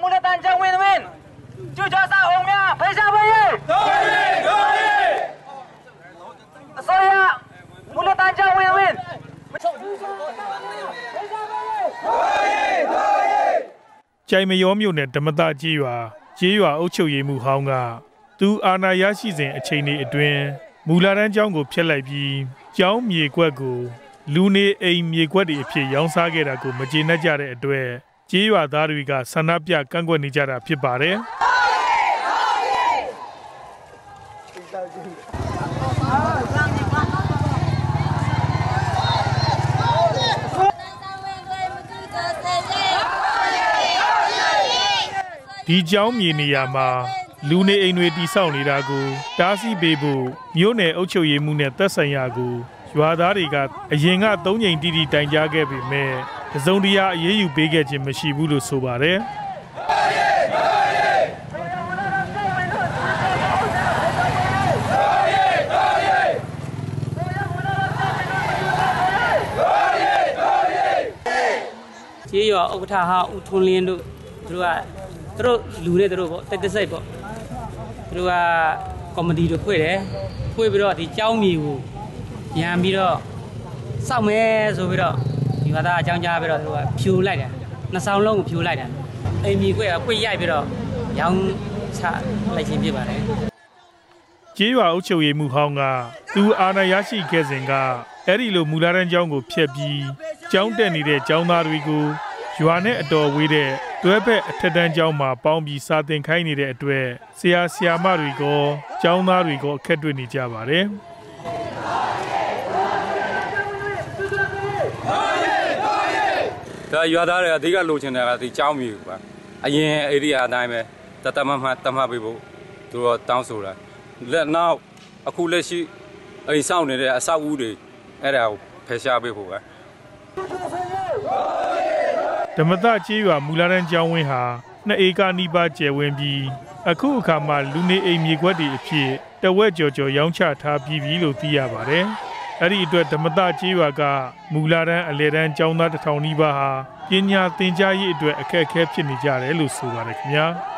မူလတန်ကျောင်းဝင်ဝင်ကျူကျော်စာအုံများဖိရှားပေးရေးတော်ရေးတော်ရေးအစိုးရမူလတန်ကျောင်းဝင်ဝင်ကြိုင်မရောမြို့နယ်ဓမ္မတကြီးရွာကြီးရွာအုပ်ချုပ်ရေးမှူးဟောင်းကသူအာဏာရရှိစဉ်အချိန်တွေအတွင်းမူလာတန်းကျောင်းကိုဖျက်လိုက်ပြီးကျောင်းမြေကွက်ကိုလူနေအိမ်မြေကွက်တွေအဖြစ်ရောင်းစားခဲ့တာကိုမကျေနပ်ကြတဲ့အတွက် ကြီးရွာသားတွေကဆန္ဒပြကန့်ကွက်နေကြတာဖြစ်ပါတယ်ဒီကျောင်းမြေနေရာမှာလူနေအိမ်တွေတိစောက်နေတာကိုတားဆီးပေးဖို့မြို့နယ်အုပ်ချုပ်ရေးမှုနဲ့သက်ဆိုင်ရာကိုရွာသားတွေကအရင်က၃ချိန်တိတိတိုင်ကြားခဲ့ပေမဲ့ တစုံတရာအရေးယူပေးခဲ့ခြင်းမရှိဘူးလို့ဆိုပါတယ် ကျေးရွာဥက္ကဋ္ဌဟာဦးထွန်းလင်းတို့သူတို့ကသူတို့လူတွေသူတို့ပေါ့တက်တက်စိတ်ပေါ့သူတို့ကကော်မတီတို့ဖွဲ့တယ်ဖွဲ့ပြီးတော့ဒီเจ้าမီကိုရန်ပြီးတော့စောက်မယ်ဆိုပြီးတော့ ဒီဘာသာအကြောင်းကြားပြီးတော့သူတို့ကဖြိုလိုက်တယ်နှစ်ဆောင်လုံးကိုဖြိုလိုက်တယ်အိမ်မီခွဲကခွေရိုက်ပြီးတော့ရောင်းချလိုက်ခြင်းဖြစ်ပါတယ်ကျေးရွာအုပ်ချုပ်ရေးမှူးဟောင်းကသူအာဏာရရှိခဲ့စဉ်ကအဲ့ဒီလိုမူလာတန်းကျောင်းကိုဖျက်ပြီးကျောင်းတက်နေတဲ့ကျောင်းသားတွေကိုရွာနဲ့အတော်ဝေးတဲ့တွဲဖက်အထက်တန်းကျောင်းမှာပေါင်းပြီးစာသင်ခိုင်းနေတဲ့အတွက်ဆရာဆရာမတွေကကျောင်းသားတွေကအခက်တွေ့နေကြပါတယ် ဒါရွာသားတွေအဓိကလိုချင်တာကဒီကြောင်းမြေပါအရင် area အတိုင်းပဲတတမမှတမပေးဖို့သူတို့တောင်းဆိုတာလက်နောက်အခုလက်ရှိအိမ်ဆောင်နေတဲ့အဆောက်အဦတွေအဲ့ဒါကိုဖယ်ရှားပေးဖို့ပဲဓမ္မတကျေးရွာမူလာတန်းကျောင်းဝင်းဟာနှစ်ဧကနီးပါးကျယ်ဝန်းပြီးအခုအခါမှာလူနေအိမ်မြေကွက်တွေအဖြစ်တဝက်ကျော်ကျော်ရောင်းချထားပြီးပြီလို့သိရပါတယ်။ အဲ့ဒီအတွက်ဓမ္မတကျေးရွာကမူလာတန်းအလေတန်းကျောင်းသားတစ်ထောင်နီးပါးဟာပညာသင်ကြားရေးအတွက်အခက်အခဲဖြစ်နေကြတယ်လို့ဆိုပါတယ်ခင်ဗျာ။